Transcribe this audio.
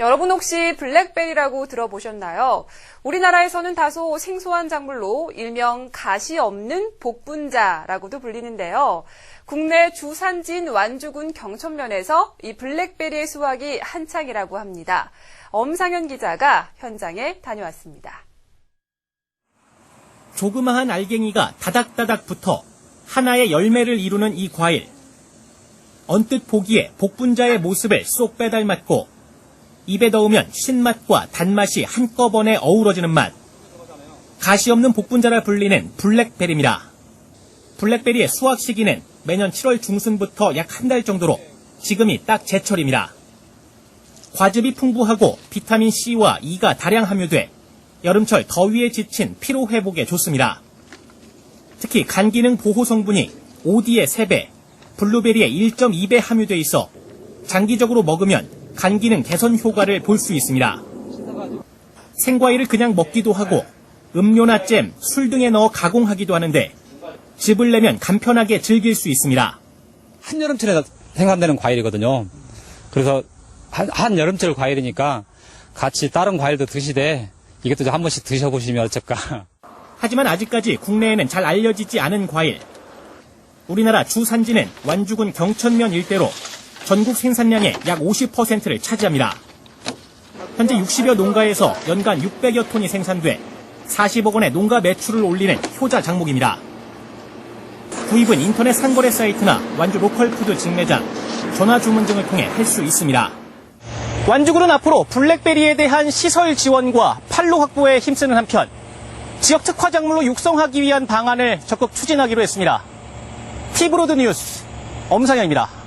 여러분 혹시 블랙베리라고 들어보셨나요? 우리나라에서는 다소 생소한 작물로 일명 가시 없는 복분자라고도 불리는데요. 국내 주산지인 완주군 경천면에서 이 블랙베리의 수확이 한창이라고 합니다. 엄상현 기자가 현장에 다녀왔습니다. 조그마한 알갱이가 다닥다닥 붙어 하나의 열매를 이루는 이 과일. 언뜻 보기에 복분자의 모습을 쏙 빼닮았고 입에 넣으면 신맛과 단맛이 한꺼번에 어우러지는 맛. 가시 없는 복분자라 불리는 블랙베리입니다. 블랙베리의 수확 시기는 매년 7월 중순부터 약 한 달 정도로 지금이 딱 제철입니다. 과즙이 풍부하고 비타민 C와 E가 다량 함유돼 여름철 더위에 지친 피로 회복에 좋습니다. 특히 간 기능 보호 성분이 OD의 3배, 블루베리의 1.2배 함유돼 있어 장기적으로 먹으면 간 기능 개선 효과를 볼 수 있습니다. 생과일을 그냥 먹기도 하고 음료나 잼, 술 등에 넣어 가공하기도 하는데 즙을 내면 간편하게 즐길 수 있습니다. 한여름철에 생산되는 과일이거든요. 그래서 한, 한여름철 과일이니까 같이 다른 과일도 드시되 이것도 좀 한 번씩 드셔보시면 어쩔까. 하지만 아직까지 국내에는 잘 알려지지 않은 과일. 우리나라 주산지는 완주군 경천면 일대로 전국 생산량의 약 50%를 차지합니다. 현재 60여 농가에서 연간 600여 톤이 생산돼 40억 원의 농가 매출을 올리는 효자 작목입니다. 구입은 인터넷 상거래 사이트나 완주 로컬푸드 직매장, 전화 주문 등을 통해 할 수 있습니다. 완주군은 앞으로 블랙베리에 대한 시설 지원과 판로 확보에 힘쓰는 한편 지역 특화 작물로 육성하기 위한 방안을 적극 추진하기로 했습니다. 티브로드 뉴스 엄상현입니다.